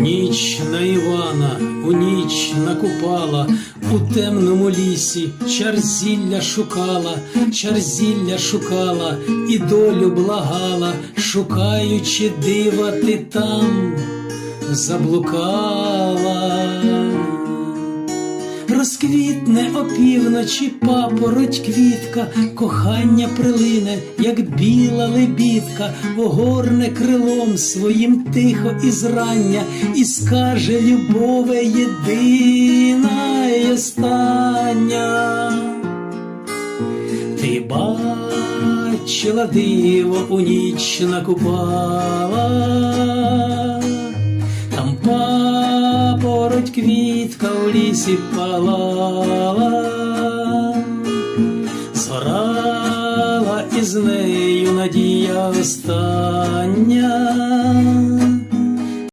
Ніч на Івана, у ніч на Купала, у темному лісі чарзілля шукала, чарзілля шукала і долю благала, шукаючи дива ти там заблукала. Розквітне опівночі папороть квітка, кохання прилине, як біла лебідка, огорне крилом своїм тихо і зрання, і скаже любове єдина й остання. Ти бачила диво у ніч накупала, папороть квітка у лісі палала, згорала із нею надія остання.